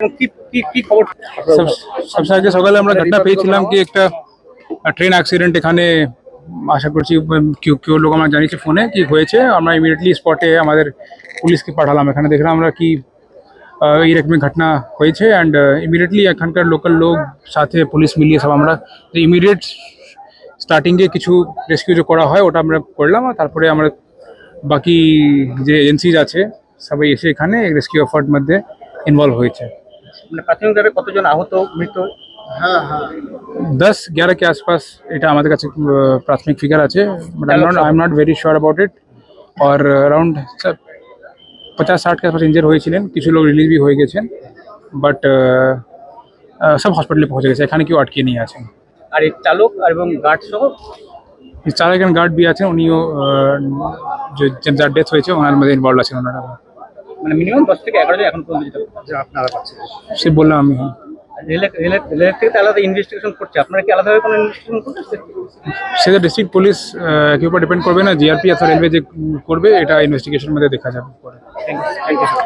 কি কি কি খবর? সব- সবচেয়ে আগে সকালে আমরা ঘটনা পেয়েছিলাম কি একটা ট্রেন অ্যাক্সিডেন্ট এখানে আশা করছি কেউ কেউ লোক আমরা জানিয়েছে ফোনে কি হয়েছে। আমরা ইমিডিয়েটলি স্পটে আমাদের পুলিশকে পাঠালাম। এখানে দেখলাম আমরা কি আহ, এইরকম ঘটনা হয়েছে অ্যান্ড ইমিডিয়েটলি এখানকার লোকাল লোক সাথে পুলিশ মিলিয়ে সব আমরা ইমিডিয়েট স্টার্টিংয়ে কিছু রেস্কিউ যে করা হয় ওটা আমরা করলাম। তারপরে আমরা বাকি যে এজেন্সিজ আছে সবাই এসে এখানে রেস্কিউ এফার্ট মধ্যে ইনভলভ হয়েছে। প্রাথমিকভাবে কতজন আহত মৃত दस ग्यारह के आसपास এটা আমাদের কাছে আহ, প্রাথমিক ফিগার আছে but I not I am not very sure about it are around পঞ্চাশ ষাট के आसपास इंजर হয়েছিলেন কিছু লোক রিলিজ হয়ে গেছেন বাট সব হসপিটালে পৌঁছে গেছে এখানে কেউ আটকে নিয়ে আছেন আর এই চালক আর এবং গার্ড সহ চার একজন গার্ড বি আছেন উনিও আহ, যে যে- যার ডেথ হয়েছে ওনার মধ্যে ইনভলভ আছেন ওনারা মানে মিনিমাম দশ থেকে এগারো জন এখন পর্যন্ত যেতে যা আপনারা পাচ্ছেন। সে বললাম আমি। হ্যাঁ রেলের রেলের রেলের থেকে তো আলাদা ইনভেস্টিগেশন করছে। আপনারা কি আলাদাভাবে কোনো ইনভেস্টিগেশন করছে সেটা ডিস্ট্রিক্ট পুলিশ কি উপর ডিপেন্ড করবে না। জিআরপি অথবা রেলওয়ে যে করবে এটা ইনভেস্টিগেশন মধ্যে দেখা যাবে পরে। Thank you thank you